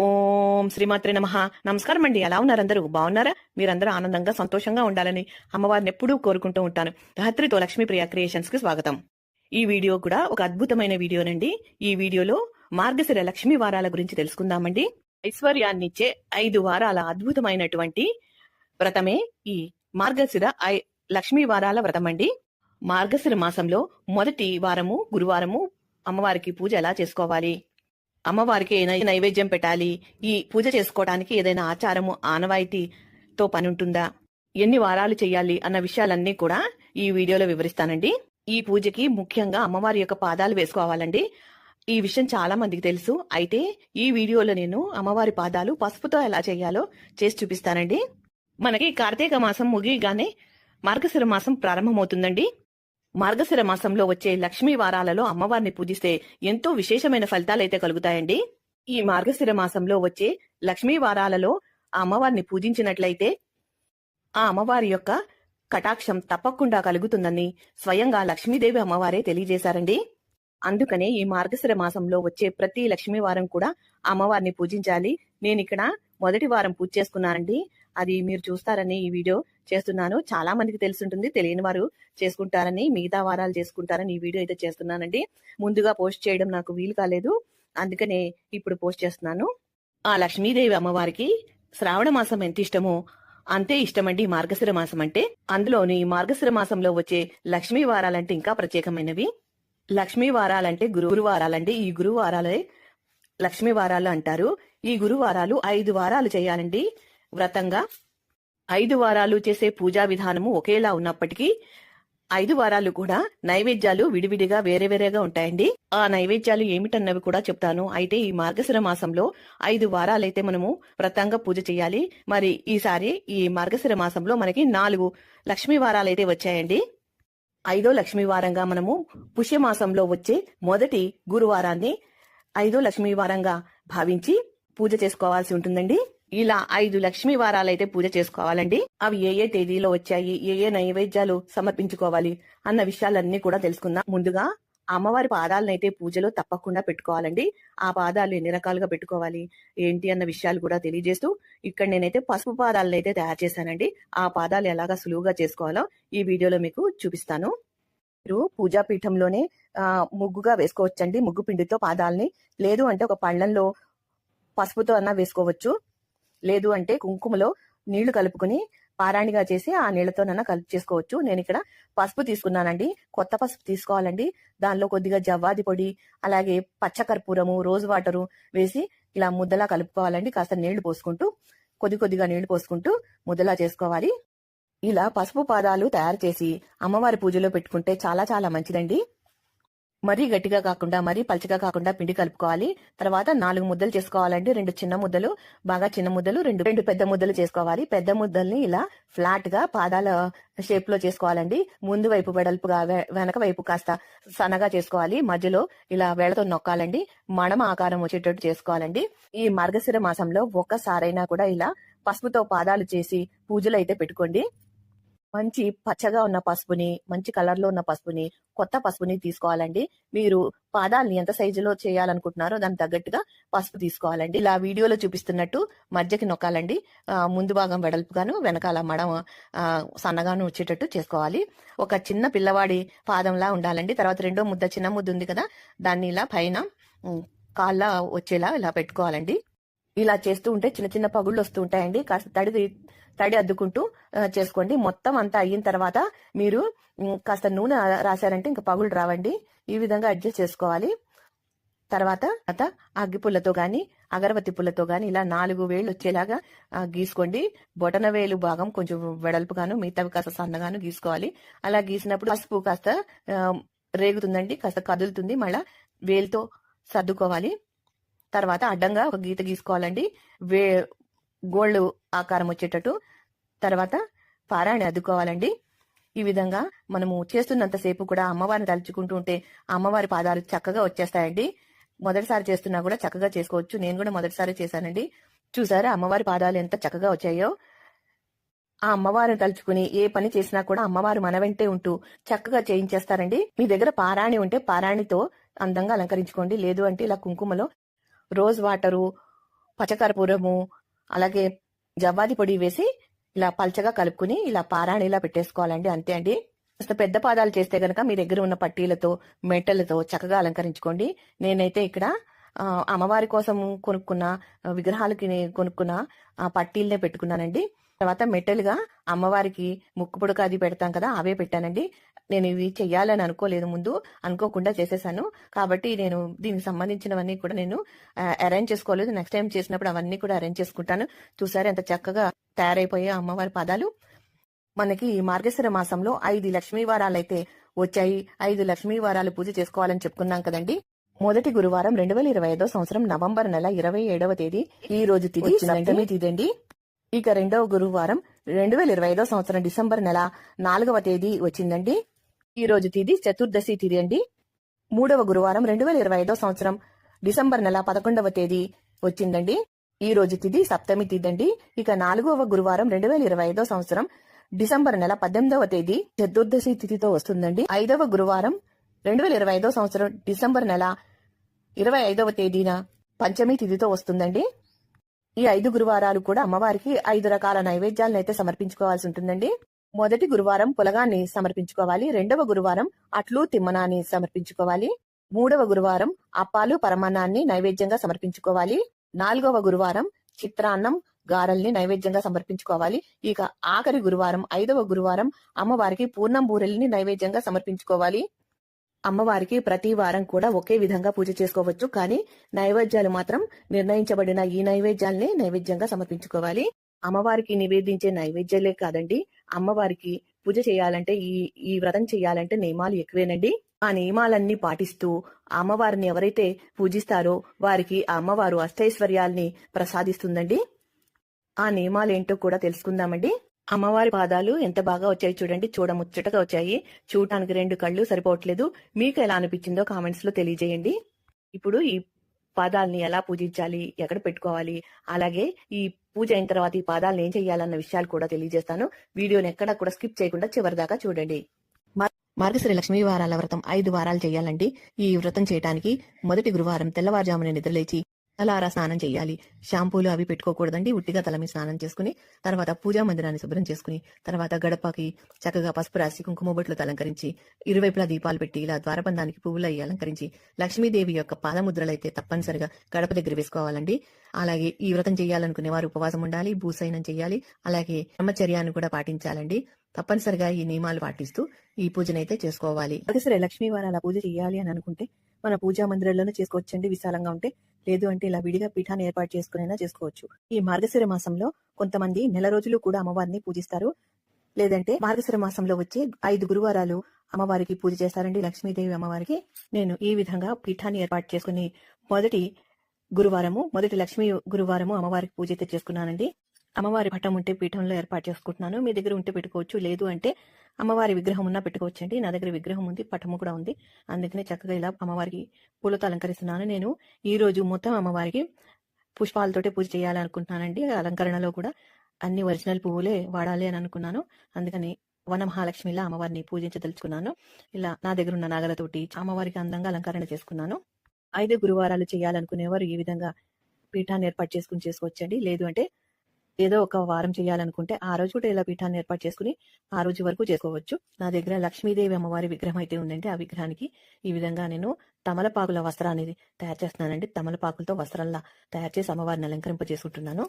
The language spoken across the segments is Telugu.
ఓం శ్రీమాత్రే నమ. నమస్కారం అండి. ఎలా ఉన్నారందరూ బాగున్నారా? మీరందరూ ఆనందంగా సంతోషంగా ఉండాలని అమ్మవారిని ఎప్పుడూ కోరుకుంటూ ఉంటాను. ధాత్రితో లక్ష్మీప్రియ క్రియేషన్స్కి స్వాగతం. ఈ వీడియో కూడా ఒక అద్భుతమైన వీడియోనండి. ఈ వీడియోలో మార్గశిర లక్ష్మీ వారాల గురించి తెలుసుకుందామండి. ఐశ్వర్యాన్నిచ్చే ఐదు వారాల అద్భుతమైనటువంటి వ్రతమే ఈ మార్గశిర ఐ- లక్ష్మీ వారాల వ్రతం అండి మార్గశిర మాసంలో మొదటి వారము గురువారము అమ్మవారికి పూజ ఎలా చేసుకోవాలి? అమ్మవారికి ఏదైనా నైవేద్యం పెట్టాలి. ఈ పూజ చేసుకోవడానికి ఏదైనా ఆచారము ఆనవాయితీతో పని ఉంటుందా? ఎన్ని వారాలు చేయాలి అన్న విషయాలన్నీ కూడా ఈ వీడియోలో వివరిస్తానండి. ఈ పూజకి ముఖ్యంగా అమ్మవారి యొక్క పాదాలు వేసుకోవాలండి. ఈ విషయం చాలా మందికి తెలుసు. అయితే ఈ వీడియోలో నేను అమ్మవారి పాదాలు పసుపుతో ఎలా చేయాలో చేసి చూపిస్తానండి. మనకి కార్తీక మాసం ముగియగానే మార్గశిర మాసం ప్రారంభమవుతుందండి. మార్గశిర మాసంలో వచ్చే లక్ష్మీ వారాలలో అమ్మవారిని పూజిస్తే ఎంతో విశేషమైన ఫలితాలైతే కలుగుతాయండి. ఈ మార్గశిర మాసంలో వచ్చే లక్ష్మీ వారాలలో ఆ అమ్మవారిని పూజించినట్లయితే ఆ అమ్మవారి యొక్క కటాక్షం తప్పకుండా కలుగుతుందని స్వయంగా లక్ష్మీదేవి అమ్మవారే తెలియజేశారండి. అందుకనే ఈ మార్గశిర మాసంలో వచ్చే ప్రతి లక్ష్మీ వారం కూడా అమ్మవారిని పూజించాలి. నేను ఇక్కడ మొదటి వారం పూజ చేసుకున్నానండి. అది మీరు చూస్తారని ఈ వీడియో చేస్తున్నాను. చాలా మందికి తెలుసుంటుంది తెలియని వారు చేసుకుంటారని మిగతా వారాలు చేసుకుంటారని ఈ వీడియో అయితే చేస్తున్నానండి. ముందుగా పోస్ట్ చేయడం నాకు వీలు కాలేదు. అందుకనే ఇప్పుడు పోస్ట్ చేస్తున్నాను. ఆ లక్ష్మీదేవి అమ్మవారికి శ్రావణ మాసం ఎంత ఇష్టమో అంతే ఇష్టమండి మార్గశిర మాసం అంటే. అందులోని ఈ మార్గశిర మాసంలో వచ్చే లక్ష్మీ వారాలంటే ఇంకా ప్రత్యేకమైనవి. లక్ష్మీ వారాలంటే గురు గురువారాలండి. ఈ గురువారాలే లక్ష్మీ వారాలు అంటారు. ఈ గురువారాలు ఐదు వారాలు చేయాలండి. వ్రతంగా ఐదు వారాలు చేసే పూజా విధానము ఒకేలా ఉన్నప్పటికీ ఐదు వారాలు కూడా నైవేద్యాలు విడివిడిగా వేరే వేరేగా ఉంటాయండి. ఆ నైవేద్యాలు ఏమిటన్నవి కూడా చెప్తాను. అయితే ఈ మార్గశిర మాసంలో ఐదు వారాలైతే మనము వ్రతంగా పూజ చేయాలి. మరి ఈసారి ఈ మార్గశిర మాసంలో మనకి నాలుగు లక్ష్మీ వారాలైతే వచ్చాయండి. ఐదో లక్ష్మీ వారంగా మనము పుష్యమాసంలో వచ్చే మొదటి గురువారాన్ని ఐదో లక్ష్మీ వారంగా భావించి పూజ చేసుకోవాల్సి ఉంటుందండి. ఇలా ఐదు లక్ష్మీ వారాలైతే పూజ చేసుకోవాలండి. అవి ఏ ఏ తేదీలో వచ్చాయి ఏ ఏ నైవేద్యాలు సమర్పించుకోవాలి అన్న విషయాలన్నీ కూడా తెలుసుకుందాం. ముందుగా అమ్మవారి పాదాలనైతే పూజలో తప్పకుండా పెట్టుకోవాలండి. ఆ పాదాలు ఎన్ని రకాలుగా పెట్టుకోవాలి ఏంటి అన్న విషయాలు కూడా తెలియజేస్తూ ఇక్కడ నేనైతే పసుపు పాదాలను అయితే తయారు చేశానండి. ఆ పాదాలు ఎలాగా సులువుగా చేసుకోవాలో ఈ వీడియోలో మీకు చూపిస్తాను. మీరు పూజా పీఠంలోనే ఆ, ముగ్గుగా వేసుకోవచ్చండి. ముగ్గు పిండితో పాదాలని లేదు అంటే ఒక పళ్ళంలో పసుపుతో అన్నా వేసుకోవచ్చు. లేదు అంటే కుంకుమలో నీళ్ళు కలుపుకొని పారాణిగా చేసి ఆ నీళ్ళతోనన్నా కలుపు చేసుకోవచ్చు. నేను ఇక్కడ పసుపు తీసుకున్నానండి. కొత్త పసుపు తీసుకోవాలండి. దానిలో కొద్దిగా జవ్వాది పొడి అలాగే పచ్చకర్పూరము రోజ్ వాటరు వేసి ఇలా ముద్దలా కలుపుకోవాలండి. కాస్త నీళ్ళు పోసుకుంటూ కొద్ది కొద్దిగా నీళ్ళు పోసుకుంటూ ముద్దలా చేసుకోవాలి. ఇలా పసుపు పాదాలు తయారు చేసి అమ్మవారి పూజలో పెట్టుకుంటే చాలా చాలా మంచిదండి. మరీ గట్టిగా కాకుండా మరీ పల్చగా కాకుండా పిండి కలుపుకోవాలి. తర్వాత నాలుగు ముద్దలు చేసుకోవాలండి. రెండు చిన్న ముద్దలు బాగా చిన్న ముద్దలు రెండు రెండు పెద్ద ముద్దలు చేసుకోవాలి. పెద్ద ముద్దల్ని ఇలా ఫ్లాట్గా పాదాల షేప్లో చేసుకోవాలండి. ముందు వైపు వెడల్పుగా వెనక వైపు కాస్త సన్నగా చేసుకోవాలి. మధ్యలో ఇలా వేళతో నొక్కాలండి. మడమ ఆకారం వచ్చేటట్టు చేసుకోవాలండి. ఈ మార్గశిర మాసంలో ఒక్కసారైనా కూడా ఇలా పసుపుతో పాదాలు చేసి పూజలు అయితే పెట్టుకోండి. మంచి పచ్చగా ఉన్న పసుపుని మంచి కలర్లో ఉన్న పసుపుని కొత్త పసుపుని తీసుకోవాలండి. మీరు పాదాలని ఎంత సైజులో చేయాలనుకుంటున్నారో దానికి తగ్గట్టుగా పసుపు తీసుకోవాలండి. ఇలా వీడియోలో చూపిస్తున్నట్టు మధ్యకి నొక్కాలండి. ముందు భాగం వెడల్పుగాను వెనకాల మడం సన్నగాను వచ్చేటట్టు చేసుకోవాలి. ఒక చిన్న పిల్లవాడి పాదంలా ఉండాలండి. తర్వాత రెండో ముద్ద చిన్న ముద్ద ఉంది కదా దాన్ని ఇలా పైన కాళ్ళ వచ్చేలా ఇలా పెట్టుకోవాలండి. ఇలా చేస్తూ ఉంటే చిన్న చిన్న పగుళ్ళు వస్తూ ఉంటాయండి. కాస్త తడిది తడి అద్దుకుంటూ చేసుకోండి. మొత్తం అంతా అయిన తర్వాత మీరు కాస్త నూనె రాశారంటే ఇంకా పగులు రావండి. ఈ విధంగా అడ్జస్ట్ చేసుకోవాలి. తర్వాత తర్వాత అగ్గి పుల్లతో గాని అగరబత్తి పుల్లతో గాని ఇలా నాలుగు వేళ్ళు వచ్చేలాగా గీసుకోండి. బొటన వేలు భాగం కొంచెం వెడల్పుగాను మిగతావి కాస్త సన్నగాను గీసుకోవాలి. అలా గీసినప్పుడు పసుపు కాస్త రేగుతుందండి కాస్త కదులుతుంది. మళ్ళా వేలుతో సర్దుకోవాలి. తర్వాత అడ్డంగా ఒక గీత గీసుకోవాలండి. వే గోల్డ్ ఆకారం వచ్చేటట్టు తర్వాత పారాయణ అద్దుకోవాలండి ఈ విధంగా మనము చేస్తున్నంతసేపు కూడా అమ్మవారిని తలుచుకుంటూ ఉంటే అమ్మవారి పాదాలు చక్కగా వచ్చేస్తాయండి. మొదటిసారి చేస్తున్నా కూడా చక్కగా చేసుకోవచ్చు. నేను కూడా మొదటిసారి చేశానండి. చూసారా అమ్మవారి పాదాలు ఎంత చక్కగా వచ్చాయో. ఆ అమ్మవారిని తలుచుకుని ఏ పని చేసినా కూడా అమ్మవారు మన వెంటే ఉంటూ చక్కగా చేయించేస్తారండి. మీ దగ్గర పారాణి ఉంటే పారాణితో అందంగా అలంకరించుకోండి. లేదు అంటే ఇలా కుంకుమలో రోజ్ వాటరు పచ్చకర్పూరము అలాగే జవ్వాది పొడి వేసి ఇలా పల్చగా కలుపుకుని ఇలా పారాణిలా పెట్టేసుకోవాలండి. అంతే అండి. కాస్త పెద్ద పాదాలు చేస్తే గనక మీ దగ్గర ఉన్న పట్టీలతో మెట్టలతో చక్కగా అలంకరించుకోండి. నేనైతే ఇక్కడ అమ్మవారి కోసం కొనుక్కున్న విగ్రహాలకి కొనుక్కున్న ఆ పట్టీలనే పెట్టుకున్నానండి. తర్వాత మెట్టలుగా అమ్మవారికి ముక్కు పుడక అది పెడతాం కదా అవే పెట్టానండి. నేను ఇవి చెయ్యాలని అనుకోలేదు ముందు అనుకోకుండా చేసేసాను. కాబట్టి నేను దీనికి సంబంధించినవన్నీ కూడా నేను అరేంజ్ చేసుకోలేదు. నెక్స్ట్ టైం చేసినప్పుడు అవన్నీ కూడా అరేంజ్ చేసుకుంటాను. చూసారు ఎంత చక్కగా తయారైపోయే అమ్మవారి పాదాలు. మనకి ఈ మార్గశిర మాసంలో ఐదు లక్ష్మీ వారాలు అయితే వచ్చాయి. ఐదు లక్ష్మీ వారాలు పూజ చేసుకోవాలని చెప్పుకున్నాం కదండి. మొదటి గురువారం రెండు వేల ఇరవై ఐదో సంవత్సరం నవంబర్ నెల ఇరవై ఏడవ తేదీ. ఈ రోజు తిథి తిథి అండి. ఇక రెండవ గురువారం రెండు వేల ఇరవై ఐదో సంవత్సరం డిసెంబర్ నెల నాలుగవ తేదీ వచ్చిందండి. ఈ రోజు తేదీ చతుర్దశి తిథి అండి. మూడవ గురువారం రెండు వేల ఇరవై ఐదో సంవత్సరం డిసెంబర్ నెల పదకొండవ తేదీ వచ్చిందండి. ఈ రోజు తిథి సప్తమి తిథి అండి ఇక నాలుగవ గురువారం రెండు వేల ఇరవై ఐదో సంవత్సరం డిసెంబర్ నెల పద్దెనిమిదవ తేదీ చతుర్దశి తిథితో వస్తుందండి. ఐదవ గురువారం రెండు వేల ఇరవై ఐదో సంవత్సరం డిసెంబర్ నెల ఇరవై ఐదవ తేదీన పంచమి తిథితో వస్తుందండి. ఈ ఐదు గురువారాలు కూడా అమ్మవారికి ఐదు రకాల నైవేద్యాలను అయితే సమర్పించుకోవాల్సి ఉంటుందండి. మొదటి గురువారం పులగాన్ని సమర్పించుకోవాలి. రెండవ గురువారం అట్లు తిమ్మనాన్ని సమర్పించుకోవాలి. మూడవ గురువారం అప్పాలు పరమాన్నాన్ని నైవేద్యంగా సమర్పించుకోవాలి. నాలుగవ గురువారం చిత్రాన్నం గారెల్ని నైవేద్యంగా సమర్పించుకోవాలి. ఇక ఆఖరి గురువారం ఐదవ గురువారం అమ్మవారికి పూర్ణం బూరెల్ని నైవేద్యంగా సమర్పించుకోవాలి. అమ్మవారికి ప్రతి వారం కూడా ఒకే విధంగా పూజ చేసుకోవచ్చు. కానీ నైవేద్యాలు మాత్రం నిర్ణయించబడిన ఈ నైవేద్యాలనే నైవేద్యంగా సమర్పించుకోవాలి. అమ్మవారికి నివేదించే నైవేద్యాలే కాదండి. అమ్మవారికి పూజ చేయాలంటే ఈ ఈ వ్రతం చేయాలంటే నియమాలు ఎక్కువేనండి. ఆ నియమాలన్నీ పాటిస్తూ అమ్మవారిని ఎవరైతే పూజిస్తారో వారికి ఆ అమ్మవారు అష్టైశ్వర్యాల్ని ప్రసాదిస్తుందండి. ఆ నియమాలు ఏంటో కూడా తెలుసుకుందామండి. అమ్మవారి పాదాలు ఎంత బాగా వచ్చాయి చూడండి. చూడముచ్చటగా వచ్చాయి. చూడటానికి రెండు కళ్ళు సరిపోవట్లేదు. మీకు ఎలా అనిపించిందో కామెంట్స్లో తెలియజేయండి. ఇప్పుడు ఈ పాదాలని ఎలా పూజించాలి? ఎక్కడ పెట్టుకోవాలి? అలాగే ఈ పూజ అయిన తర్వాత ఈ పాదాలను ఏం చేయాలన్న విషయాలు కూడా తెలియజేస్తాను. వీడియోని ఎక్కడా కూడా స్కిప్ చేయకుండా చివరి దాకా చూడండి. మార్గశ్రీ మార్గశిర లక్ష్మీ వారాల వ్రతం ఐదు వారాలు చేయాలండి. ఈ వ్రతం చేయడానికి మొదటి గురువారం తెల్లవారుజామున నిద్రలేచి తలారా స్నానం చేయాలి షాంపూలు అవి పెట్టుకోకూడదండి. ఉట్టిగా తల మీద స్నానం చేసుకుని తర్వాత పూజా మందిరాన్ని శుభ్రం చేసుకుని తర్వాత గడపకి చక్కగా పసుపు రాసి కుంకుమ బొట్లతో అలంకరించి ఇరువైపులా దీపాలు పెట్టి ఇలా ద్వారబంధానికి పువ్వులు అయ్యి అలంకరించి లక్ష్మీదేవి యొక్క పాదముద్రలు అయితే తప్పనిసరిగా గడప దగ్గర వేసుకోవాలండి. అలాగే ఈ వ్రతం చేయాలనుకునే వారు ఉపవాసం ఉండాలి భూసైనం చేయాలి అలాగే బ్రహ్మచర్యాన్ని కూడా పాటించాలండి. తప్పనిసరిగా ఈ నియమాలు పాటిస్తూ ఈ పూజనైతే చేసుకోవాలి. అగసరే లక్ష్మీ అలా పూజ చేయాలి అని అనుకుంటే మన పూజా మందిరాల్లోనే చేసుకోవచ్చండి విశాలంగా ఉంటే. లేదు అంటే ఇలా విడిగా పీఠాన్ని ఏర్పాటు చేసుకునైనా చేసుకోవచ్చు. ఈ మార్గశిర మాసంలో కొంతమంది నెల రోజులు కూడా అమ్మవారిని పూజిస్తారు. లేదంటే మార్గశిర మాసంలో వచ్చే ఐదు గురువారాలు అమ్మవారికి పూజ చేస్తారండి లక్ష్మీదేవి అమ్మవారికి. నేను ఈ విధంగా పీఠాన్ని ఏర్పాటు చేసుకుని మొదటి గురువారము మొదటి లక్ష్మీ గురువారము అమ్మవారికి పూజ అయితే చేసుకున్నానండి. అమ్మవారి పటం ఉంటే పీఠంలో ఏర్పాటు చేసుకుంటున్నాను. మీ దగ్గర ఉంటే పెట్టుకోవచ్చు. లేదు అంటే అమ్మవారి విగ్రహం ఉన్నా పెట్టుకోవచ్చండి. నా దగ్గర విగ్రహం ఉంది పటము కూడా ఉంది. అందుకనే చక్కగా ఇలా అమ్మవారికి పూలతో అలంకరిస్తున్నాను. నేను ఈ రోజు మొత్తం అమ్మవారికి పుష్పాలతోటే పూజ చేయాలనుకుంటున్నానండి. అలంకరణలో కూడా అన్ని ఒరిజినల్ పువ్వులే వాడాలి అని అనుకున్నాను. అందుకని వన మహాలక్ష్మిలా అమ్మవారిని పూజించదలుచుకున్నాను. ఇలా నా దగ్గర ఉన్న నగలతోటి అమ్మవారికి అందంగా అలంకరణ చేసుకున్నాను. ఐదు గురువారాలు చేయాలనుకునేవారు ఈ విధంగా పీఠాన్ని ఏర్పాటు చేసుకుని చేసుకోవచ్చండి. లేదు అంటే ఏదో ఒక వారం చేయాలనుకుంటే ఆ రోజు కూడా ఇలా పీఠాన్ని ఏర్పాటు చేసుకుని ఆ రోజు వరకు చేసుకోవచ్చు. నా దగ్గర లక్ష్మీదేవి అమ్మవారి విగ్రహం అయితే ఉందండి. ఆ విగ్రహానికి ఈ విధంగా నేను తమలపాకుల వస్త్రాన్ని తయారు చేస్తున్నానండి. తమలపాకులతో వస్త్రాల్లా తయారు చేసి అమ్మవారిని అలంకరింప చేసుకుంటున్నాను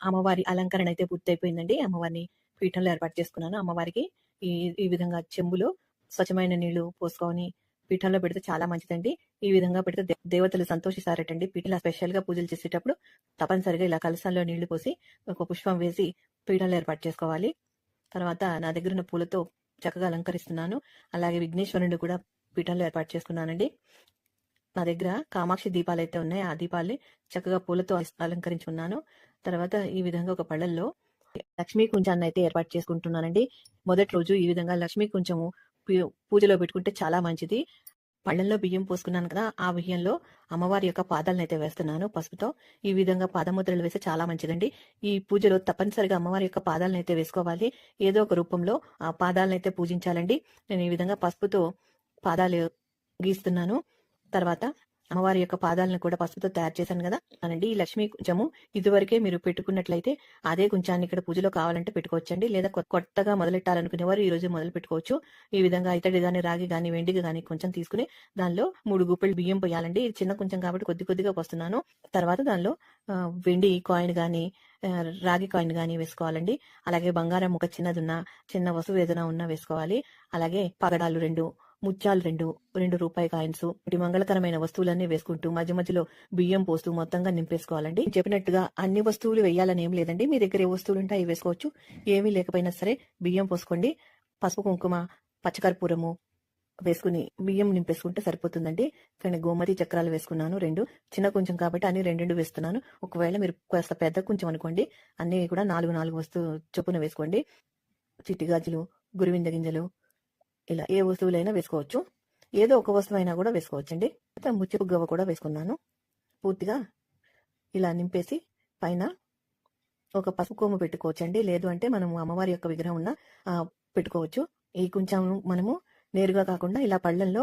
అమ్మవారి అలంకరణ అయితే పూర్తయిపోయిందండి. అమ్మవారిని పీఠంలో ఏర్పాటు చేసుకున్నాను. అమ్మవారికి ఈ ఈ విధంగా చెంబులో స్వచ్ఛమైన నీళ్ళు పోసుకొని పీఠంలో పెడితే చాలా మంచిదండి. ఈ విధంగా పెడితే దేవతలు సంతోషిస్తారటండి. పీఠంలో స్పెషల్గా పూజలు చేసేటప్పుడు తప్పనిసరిగా ఇలా కలసంలో నీళ్ళు పోసి ఒక పుష్పం వేసి పీఠంలో ఏర్పాటు చేసుకోవాలి. తర్వాత నా దగ్గర ఉన్న పూలతో చక్కగా అలంకరిస్తున్నాను. అలాగే విఘ్నేశ్వరుని కూడా పీఠంలో ఏర్పాటు చేసుకున్నానండి. నా దగ్గర కామాక్షి దీపాలు అయితే ఉన్నాయి. ఆ దీపాలని చక్కగా పూలతో అలంకరించుకున్నాను తర్వాత ఈ విధంగా ఒక పళ్ళల్లో లక్ష్మీ కుంచాన్ని అయితే ఏర్పాటు చేసుకుంటున్నానండి. మొదటి రోజు ఈ విధంగా లక్ష్మీ కుంచము పూజలో పెట్టుకుంటే చాలా మంచిది. పళ్ళల్లో బియ్యం పోసుకున్నాను కదా ఆ బియ్యంలో అమ్మవారి యొక్క పాదాలను అయితే వేస్తున్నాను పసుపుతో. ఈ విధంగా పాదముద్రలు వేస్తే చాలా మంచిదండి. ఈ పూజలో తప్పనిసరిగా అమ్మవారి యొక్క పాదాలను అయితే వేసుకోవాలి. ఏదో ఒక రూపంలో ఆ పాదాలను అయితే పూజించాలండి. నేను ఈ విధంగా పసుపుతో పాదాలు గీస్తున్నాను. తర్వాత అమ్మవారి యొక్క పాదాలను కూడా పసుపుతో తయారు చేశాను కదా. అనండి ఈ లక్ష్మీ కుంచము ఇదివరకే మీరు పెట్టుకున్నట్లయితే అదే కుంచాన్ని ఇక్కడ పూజలో కావాలంటే పెట్టుకోవచ్చండి. లేదా కొ- కొత్తగా మొదలెట్టాలనుకునేవారు ఈ రోజు మొదలు పెట్టుకోవచ్చు. ఈ విధంగా ఇతడి గాని రాగి గాని వెండికి గాని కొంచెం తీసుకుని దానిలో మూడు గుప్పెలు బియ్యం పోయాలండి. ఇది చిన్న కొంచెం కాబట్టి కొద్ది కొద్దిగా పోస్తున్నాను. తర్వాత దానిలో వెండి కాయిన్ గాని రాగి కాయిన్ గాని వేసుకోవాలండి. అలాగే బంగారం ఒక చిన్నది ఉన్నా చిన్న వస్తువు ఏదైనా ఉన్నా వేసుకోవాలి. అలాగే పగడాలు రెండు ముత్యాలు రెండు రెండు రూపాయి కాయిన్స్ ఇటు మంగళకరమైన వస్తువులన్నీ వేసుకుంటూ మధ్య మధ్యలో బియ్యం పోస్తూ మొత్తంగా నింపేసుకోవాలండి. చెప్పినట్టుగా అన్ని వస్తువులు వేయాలని ఏం లేదండి. మీ దగ్గర ఏ వస్తువులు ఉంటే అవి వేసుకోవచ్చు. ఏమీ లేకపోయినా సరే బియ్యం పోసుకోండి. పసుపు కుంకుమ పచ్చకర్పూరము వేసుకుని బియ్యం నింపేసుకుంటే సరిపోతుందండి. కానీ గోమతి చక్రాలు వేసుకున్నాను రెండు. చిన్న కొంచెం కాబట్టి అన్ని రెండు వేస్తున్నాను. ఒకవేళ మీరు కాస్త పెద్ద కొంచెం అనుకోండి అన్ని కూడా నాలుగు నాలుగు వస్తువు చొప్పున వేసుకోండి. చిట్టి గాజులు గురివింద గింజలు ఇలా ఏ వస్తువులైనా వేసుకోవచ్చు. ఏదో ఒక వస్తువు అయినా కూడా వేసుకోవచ్చండి. తర్వాత ముచ్చెపు గవ్వ కూడా వేసుకున్నాను. పూర్తిగా ఇలా నింపేసి పైన ఒక పసుపు కొమ్ము పెట్టుకోవచ్చండి. లేదు అంటే మనము అమ్మవారి యొక్క విగ్రహం ఉన్న పెట్టుకోవచ్చు. ఈ కొంచెం మనము నేరుగా కాకుండా ఇలా పళ్ళల్లో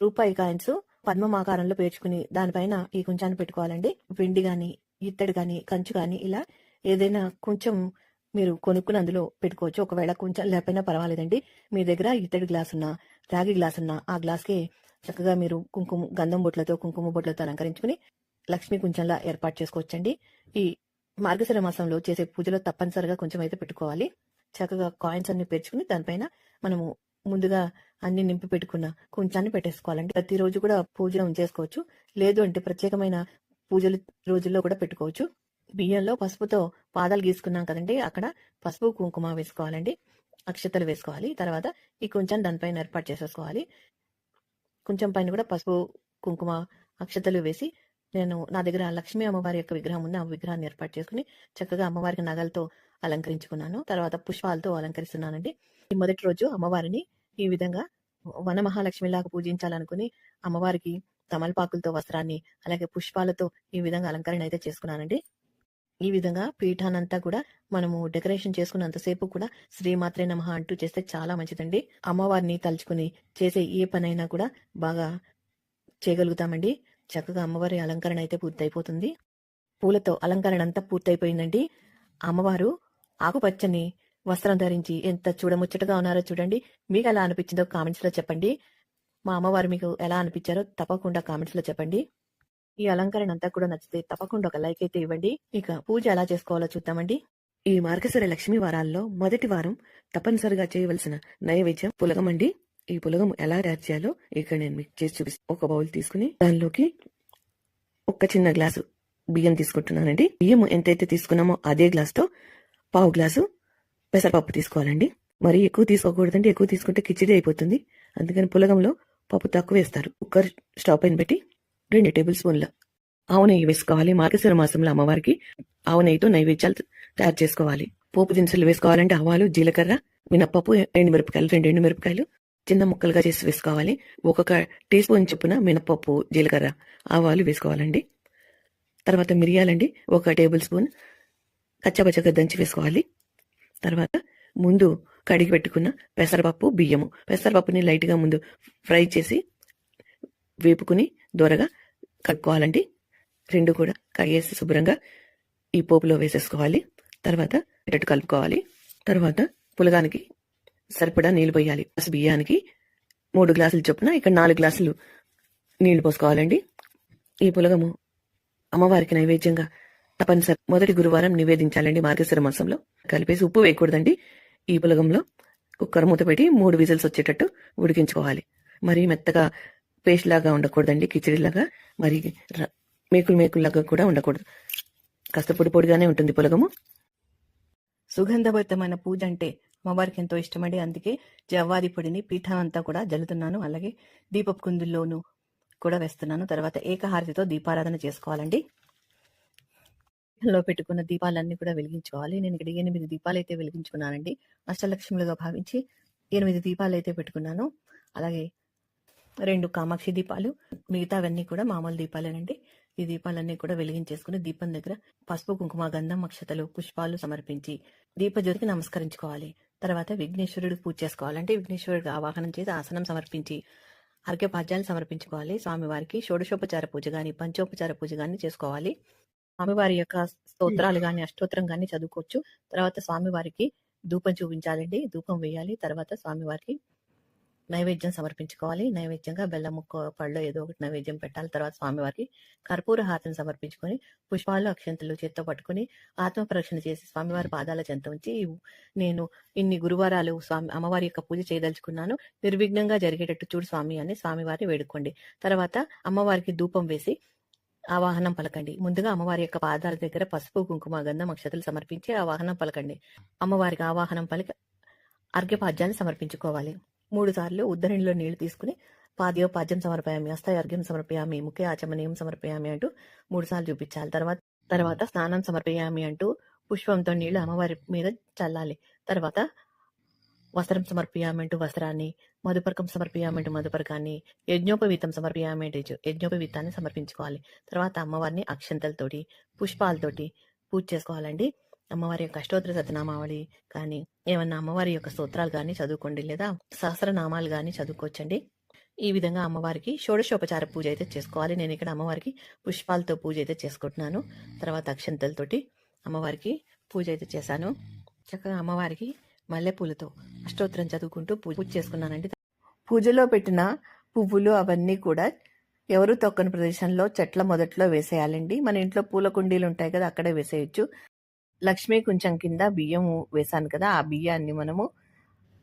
రూపాయి కాయిన్స్ పద్మం ఆకారంలో పేర్చుకుని దానిపైన ఈ కొంచాన్ని పెట్టుకోవాలండి. వెండి కానీ ఇత్తడి కానీ కంచు కానీ ఇలా ఏదైనా కొంచెం మీరు కొనుక్కుని అందులో పెట్టుకోవచ్చు. ఒకవేళ కొంచెం లేకపోయినా పర్వాలేదండి. మీ దగ్గర ఇత్తడి గ్లాస్ ఉన్నా రాగి గ్లాస్ ఉన్నా ఆ గ్లాస్కి చక్కగా మీరు కుంకుమ గంధం బొట్లతో కుంకుమ బొట్లతో అలంకరించుకుని లక్ష్మీ కుంచంలా ఏర్పాటు చేసుకోవచ్చండి. ఈ మార్గశిర మాసంలో చేసే పూజలో తప్పనిసరిగా కొంచెం అయితే పెట్టుకోవాలి. చక్కగా కాయిన్స్ అన్ని పెంచుకుని దానిపైన మనము ముందుగా అన్ని నింపి పెట్టుకున్న కొంచాన్ని పెట్టేసుకోవాలండి. ప్రతిరోజు కూడా పూజలో ఉంచేసుకోవచ్చు లేదు అంటే ప్రత్యేకమైన పూజలు రోజుల్లో కూడా పెట్టుకోవచ్చు. బియ్యంలో పసుపుతో పాదాలు గీసుకున్నాం కదండి. అక్కడ పసుపు కుంకుమ వేసుకోవాలండి. అక్షతలు వేసుకోవాలి. తర్వాత ఈ కొంచెం దానిపైన ఏర్పాటు చేసేసుకోవాలి. కొంచెం పైన కూడా పసుపు కుంకుమ అక్షతలు వేసి నేను నా దగ్గర లక్ష్మీ అమ్మవారి యొక్క విగ్రహం ఉంది. ఆ విగ్రహాన్ని ఏర్పాటు చేసుకుని చక్కగా అమ్మవారికి నగలతో అలంకరించుకున్నాను. తర్వాత పుష్పాలతో అలంకరిస్తున్నానండి. ఈ మొదటి రోజు అమ్మవారిని ఈ విధంగా వనమహాలక్ష్మిలాగా పూజించాలనుకుని అమ్మవారికి తమలపాకులతో వస్త్రాన్ని అలాగే పుష్పాలతో ఈ విధంగా అలంకరణ అయితే చేసుకున్నానండి. ఈ విధంగా పీఠానంతా కూడా మనము డెకరేషన్ చేసుకున్నంతసేపు కూడా శ్రీమాత్రే నమ అంటూ చేస్తే చాలా మంచిదండి. అమ్మవారిని తలుచుకుని చేసే ఏ పనైనా కూడా బాగా చేయగలుగుతామండి. చక్కగా అమ్మవారి అలంకరణ అయితే పూర్తయిపోతుంది. పూలతో అలంకరణ అంతా పూర్తయిపోయిందండి. అమ్మవారు ఆకుపచ్చని వస్త్రం ధరించి ఎంత చూడముచ్చటగా ఉన్నారో చూడండి. మీకు ఎలా అనిపించిందో కామెంట్స్లో చెప్పండి. మా అమ్మవారు మీకు ఎలా అనిపించారో తప్పకుండా కామెంట్స్లో చెప్పండి. ఈ అలంకరణ అంతా కూడా నచ్చితే తప్పకుండా ఒక లైక్ అయితే ఇవ్వండి. ఇక పూజ ఎలా చేసుకోవాలో చూద్దామండి. ఈ మార్గశిర లక్ష్మి వారాల్లో మొదటి వారం తప్పనిసరిగా చేయవలసిన నైవేద్యం పులగం అండి ఈ పులగం ఎలా తయారు చేయాలో ఇక్కడ నేను మీకు చేసి చూపిస్తాను ఒక బౌల్ తీసుకుని దానిలోకి ఒక చిన్న గ్లాసు బియ్యం తీసుకుంటున్నానండి. బియ్యం ఎంతైతే తీసుకున్నామో అదే గ్లాస్తో పావు గ్లాసు పెసరపప్పు తీసుకోవాలండి. మరి ఎక్కువ తీసుకోకూడదండి. ఎక్కువ తీసుకుంటే కిచిడి అయిపోతుంది. అందుకని పులగంలో పప్పు తక్కువ వేస్తారు. కుక్కర్ స్టవ్ పైన పెట్టి రెండు టేబుల్ స్పూన్ల ఆవు నెయ్యి వేసుకోవాలి. మార్గశిర మాసంలో అమ్మవారికి ఆవు నెయ్యితో నైవేద్యాలు తయారు చేసుకోవాలి. పోపు దినుసులు వేసుకోవాలంటే ఆవాలు జీలకర్ర మినప్పప్పు ఎండుమిరపకాయలు రెండు ఎండుమిరపకాయలు చిన్న ముక్కలుగా చేసి వేసుకోవాలి. ఒక్కొక్క టీ స్పూన్ చొప్పున మినప్పప్పు జీలకర్ర ఆవాలు వేసుకోవాలండి. తర్వాత మిరియాలండి ఒక టేబుల్ స్పూన్. కచ్చపచ్చగా దంచి వేసుకోవాలి. తర్వాత ముందు కడిగి పెట్టుకున్న పెసరపప్పు బియ్యము. పెసరపప్పుని లైట్గా ముందు ఫ్రై చేసి వేపుకుని దూరగా కడుక్కోవాలండి రెండు కూడా కడిగేసి శుభ్రంగా ఈ పోపులో వేసేసుకోవాలి. తర్వాత ఇటు కలుపుకోవాలి. తర్వాత పులగానికి సరిపడా నీళ్ళు పోయాలి. గ్లాసు బియ్యానికి మూడు గ్లాసులు చొప్పున ఇక్కడ నాలుగు గ్లాసులు నీళ్ళు పోసుకోవాలండి. ఈ పులగము అమ్మవారికి నైవేద్యంగా తప్పనిసరి. మొదటి గురువారం నివేదించాలండి మార్గశిర మాసంలో. కలిపేసి ఉప్పు వేయకూడదండి. ఈ పులగంలో కుక్కర్ మూత పెట్టి మూడు విజిల్స్ వచ్చేటట్టు ఉడికించుకోవాలి. మరీ మెత్తగా పేస్ట్ లాగా ఉండకూడదండి కిచడీలాగా మరి మేకులు మేకుల్లాగా కూడా ఉండకూడదు. కాస్త పొడి పొడిగానే ఉంటుంది పులగము. సుగంధభరితమైన పూజ అంటే అమ్మవారికి ఎంతో ఇష్టమండి. అందుకే జవ్వాది పొడిని పీఠం అంతా కూడా జల్లుతున్నాను. అలాగే దీపపు కుందుల్లోనూ కూడా వేస్తున్నాను. తర్వాత ఏకహారతితో దీపారాధన చేసుకోవాలండి. లో పెట్టుకున్న దీపాలన్నీ కూడా వెలిగించుకోవాలి. నేను ఇక్కడ ఎనిమిది దీపాలు అయితే వెలిగించుకున్నానండి. అష్టలక్ష్ములుగా భావించి ఎనిమిది దీపాలు అయితే పెట్టుకున్నాను. అలాగే రెండు కామాక్షి దీపాలు మిగతావన్నీ కూడా మామూలు దీపాలేనండి. ఈ దీపాలన్నీ కూడా వెలిగించేసుకుని దీపం దగ్గర పసుపు కుంకుమ గంధం అక్షతలు పుష్పాలు సమర్పించి దీపజ్యోతికి నమస్కరించుకోవాలి. తర్వాత విఘ్నేశ్వరుడికి పూజ చేసుకోవాలంటే విఘ్నేశ్వరుడికి ఆవాహనం చేసి ఆసనం సమర్పించి అర్ఘ్యపాద్యాలు సమర్పించుకోవాలి. స్వామివారికి షోడశోపచార పూజ గాని పంచోపచార పూజ గాని చేసుకోవాలి. స్వామివారి యొక్క స్తోత్రాలు గాని అష్టోత్తరం గాని చదువుకోవచ్చు. తర్వాత స్వామివారికి ధూపం చూపించాలండి. ధూపం వేయాలి. తర్వాత స్వామివారికి నైవేద్యం సమర్పించుకోవాలి. నైవేద్యంగా బెల్లం ముక్క పళ్ళు ఏదో ఒకటి నైవేద్యం పెట్టాలి. తర్వాత స్వామివారికి కర్పూర హారతిని సమర్పించుకొని పుష్పాలు అక్షంతలు చేత్తో పట్టుకొని ఆత్మ ప్రదక్షిణ చేసి స్వామివారి పాదాల చెంత ఉంచి నేను ఇన్ని గురువారాలు స్వామి అమ్మవారి యొక్క పూజ చేయదలుచుకున్నాను. నిర్విఘ్నంగా జరిగేటట్టు చూడు స్వామి అని స్వామివారిని వేడుకోండి. తర్వాత అమ్మవారికి ధూపం వేసి ఆవాహనం పలకండి. ముందుగా అమ్మవారి యొక్క పాదాల దగ్గర పసుపు కుంకుమ గంధం అక్షతలు సమర్పించి ఆవాహనం పలకండి. అమ్మవారికి ఆవాహనం పలికి అర్ఘ్యపాద్యాన్ని సమర్పించుకోవాలి. మూడు సార్లు ఉద్దరణిలో నీళ్ళు తీసుకుని పాద్యోపాద్యం సమర్పయామి అర్ఘ్యం సమర్పయామి ముఖ్య ఆచమనీయం సమర్పయామి అంటూ మూడు సార్లు చూపించాలి. తర్వాత తర్వాత స్నానం సమర్పయామి అంటూ పుష్పంతో నీళ్ళు అమ్మవారి మీద చల్లాలి. తర్వాత వస్త్రం సమర్పయామంటూ వస్త్రాన్ని మధుపర్కం సమర్పయామంటూ మధుపర్కాన్ని యజ్ఞోపవీతం సమర్పయామంటే యజ్ఞోపవీతాన్ని సమర్పించుకోవాలి. తర్వాత అమ్మవారిని అక్షంతలతోటి పుష్పాలతోటి పూజ చేసుకోవాలండి. అమ్మవారి యొక్క అష్టోత్తర సతనామావళి కానీ ఏమన్నా అమ్మవారి యొక్క స్తోత్రాలు కానీ చదువుకోండి లేదా సహస్రనామాలు కానీ చదువుకోవచ్చండి. ఈ విధంగా అమ్మవారికి షోడశోపచార పూజ అయితే చేసుకోవాలి. నేను ఇక్కడ అమ్మవారికి పుష్పాలతో పూజ అయితే చేసుకుంటున్నాను. తర్వాత అక్షంతలతోటి అమ్మవారికి పూజ అయితే చేశాను. చక్కగా అమ్మవారికి మల్లెపూలతో అష్టోత్తరం చదువుకుంటూ పూజ పూజ చేసుకున్నానండి. పూజలో పెట్టిన పువ్వులు అవన్నీ కూడా ఎవరు తొక్కని ప్రదేశంలో చెట్ల మొదట్లో వేసేయాలండి. మన ఇంట్లో పూల కుండీలు ఉంటాయి కదా అక్కడే వేసేయచ్చు. లక్ష్మీ కొంచెం కింద బియ్యం వేసాను కదా ఆ బియ్యాన్ని మనము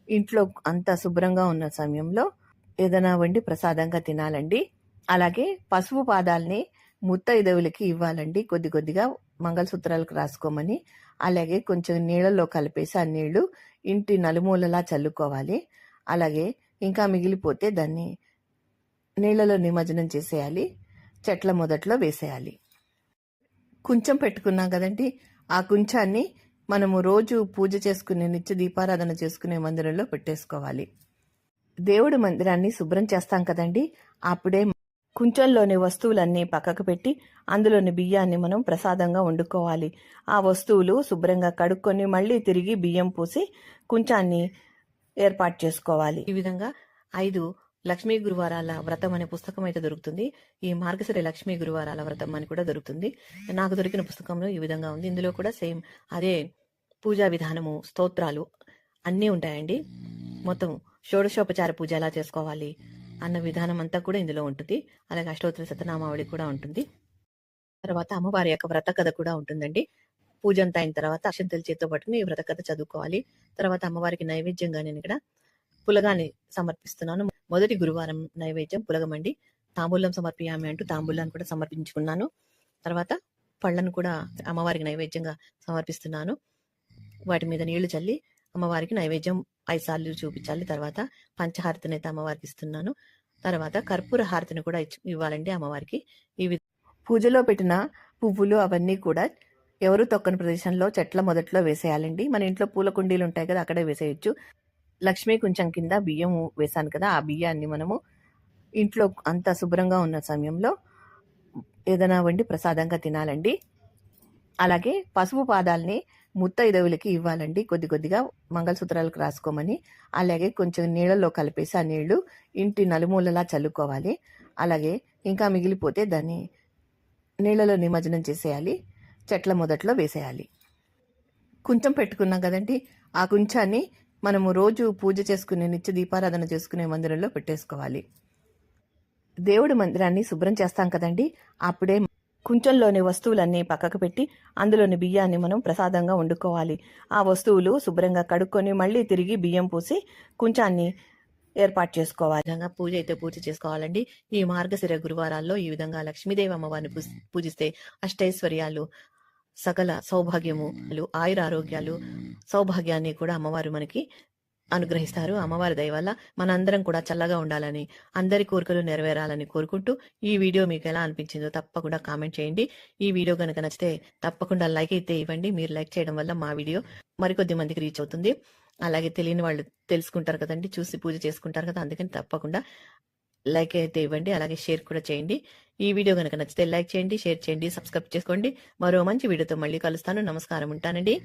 ఇంట్లో అంత శుభ్రంగా ఉన్న సమయంలో ఏదైనా వండి ప్రసాదంగా తినాలండి. అలాగే పసుపు పాదాలని ముత్తైదవులకి ఇవ్వాలండి. కొద్ది కొద్దిగా మంగళసూత్రాలకు రాసుకోమని అలాగే కొంచెం నీళ్ళలో కలిపేసి ఆ నీళ్ళు ఇంటి నలుమూలలా చల్లుకోవాలి. అలాగే ఇంకా మిగిలిపోతే దాన్ని నీళ్ళలో నిమజ్జనం చేసేయాలి. చెట్ల మొదట్లో వేసేయాలి. కొంచెం పెట్టుకున్నాం కదండి ఆ కుంచాన్ని మనము రోజు పూజ చేసుకునే నిత్య దీపారాధన చేసుకునే మందిరంలో పెట్టేసుకోవాలి. దేవుడి మందిరాన్ని శుభ్రం చేస్తాం కదండి. అప్పుడే కుంచంలోని వస్తువులన్నీ పక్కకు పెట్టి అందులోని బియ్యాన్ని మనం ప్రసాదంగా వండుకోవాలి. ఆ వస్తువులు శుభ్రంగా కడుక్కొని మళ్ళీ తిరిగి బియ్యం పూసి కుంచాన్ని ఏర్పాటు చేసుకోవాలి. ఈ విధంగా ఐదు లక్ష్మీ గురువారాల వ్రతం అనే పుస్తకం అయితే దొరుకుతుంది. ఈ మార్గశిర లక్ష్మీ గురువారాల వ్రతం అని కూడా దొరుకుతుంది. నాకు దొరికిన పుస్తకంలో ఈ విధంగా ఉంది. ఇందులో కూడా సేమ్ అదే పూజా విధానము స్తోత్రాలు అన్నీ ఉంటాయండి. మొత్తం షోడశోపచార పూజ ఎలా చేసుకోవాలి అన్న విధానం అంతా కూడా ఇందులో ఉంటుంది. అలాగే అష్టోత్తర సతనామావళి కూడా ఉంటుంది. తర్వాత అమ్మవారి యొక్క వ్రత కథ కూడా ఉంటుందండి. పూజ అంతా అయిన తర్వాత అక్షంతలు చేతితో పట్టుకుని ఈ వ్రత కథ చదువుకోవాలి. తర్వాత అమ్మవారికి నైవేద్యంగా నేను ఇక్కడ పులగాన్ని సమర్పిస్తున్నాను. మొదటి గురువారం నైవేద్యం పులగమండి. తాంబూలం సమర్పియామి అంటూ తాంబూలాన్ని కూడా సమర్పించుకున్నాను. తర్వాత పళ్ళను కూడా అమ్మవారికి నైవేద్యంగా సమర్పిస్తున్నాను. వాటి మీద నీళ్ళు చల్లి అమ్మవారికి నైవేద్యం ఐసార్లు సార్లు చూపించాలి. తర్వాత పంచహారతిని అయితే అమ్మవారికి ఇస్తున్నాను. తర్వాత కర్పూర హారతిని కూడా ఇవ్వాలండి అమ్మవారికి. ఇవి పూజలో పెట్టిన పువ్వులు అవన్నీ కూడా ఎవరు తొక్కని ప్రదేశంలో చెట్ల మొదట్లో వేసేయాలండి. మన ఇంట్లో పూల కుండీలు ఉంటాయి కదా అక్కడే వేసేయచ్చు. లక్ష్మీ కుంచం కింద బియ్యం వేసాను కదా ఆ బియ్యాన్ని మనము ఇంట్లో అంత శుభ్రంగా ఉన్న సమయంలో ఏదైనా వండి ప్రసాదంగా తినాలండి. అలాగే పసుపు పాదాలని ముత్తైదవులకి ఇవ్వాలండి. కొద్ది కొద్దిగా మంగళసూత్రాలకు రాసుకోమని అలాగే కొంచెం నీళ్ళలో కలిపేసి ఆ నీళ్ళు ఇంటి నలుమూలలా చల్లుకోవాలి. అలాగే ఇంకా మిగిలిపోతే దాన్ని నీళ్ళలో నిమజ్జనం చేసేయాలి. చెట్ల మొదట్లో వేసేయాలి. కుంచం పెట్టుకున్నాం కదండి ఆ కుంచాన్ని మనము రోజు పూజ చేసుకునే నిత్య దీపారాధన చేసుకునే మందిరంలో పెట్టేసుకోవాలి. దేవుడి మందిరాన్ని శుభ్రం చేస్తాం కదండి. అప్పుడే కుంచంలోని వస్తువులన్నీ పక్కకు పెట్టి అందులోని బియ్యాన్ని మనం ప్రసాదంగా వండుకోవాలి. ఆ వస్తువులు శుభ్రంగా కడుక్కొని మళ్ళీ తిరిగి బియ్యం పూసి కుంచాన్ని ఏర్పాటు చేసుకోవాలి. విధంగా పూజ అయితే పూజ చేసుకోవాలండి. ఈ మార్గశిర గురువారాల్లో ఈ విధంగా లక్ష్మీదేవి అమ్మవారిని పూజిస్తే అష్టైశ్వర్యాలు సకల సౌభాగ్యము ఆయుర ఆరోగ్యాలు సౌభాగ్యాన్ని కూడా అమ్మవారు మనకి అనుగ్రహిస్తారు. అమ్మవారి దయ వల్ల మనందరం కూడా చల్లగా ఉండాలని అందరి కోరికలు నెరవేరాలని కోరుకుంటూ ఈ వీడియో మీకు ఎలా అనిపించిందో తప్పకుండా కామెంట్ చేయండి. ఈ వీడియో కనుక నచ్చితే తప్పకుండా లైక్ అయితే ఇవ్వండి. మీరు లైక్ చేయడం వల్ల మా వీడియో మరికొద్ది మందికి రీచ్ అవుతుంది. అలాగే తెలియని వాళ్ళు తెలుసుకుంటారు కదండి చూసి పూజ చేసుకుంటారు కదా అందుకని తప్పకుండా లైక్ అయితే ఇవ్వండి అలాగే షేర్ కూడా చేయండి. ఈ వీడియో కనుక నచ్చితే లైక్ చేయండి షేర్ చేయండి సబ్స్క్రైబ్ చేసుకోండి. మరో మంచి వీడియోతో మళ్ళీ కలుస్తాను. నమస్కారం ఉంటానండి.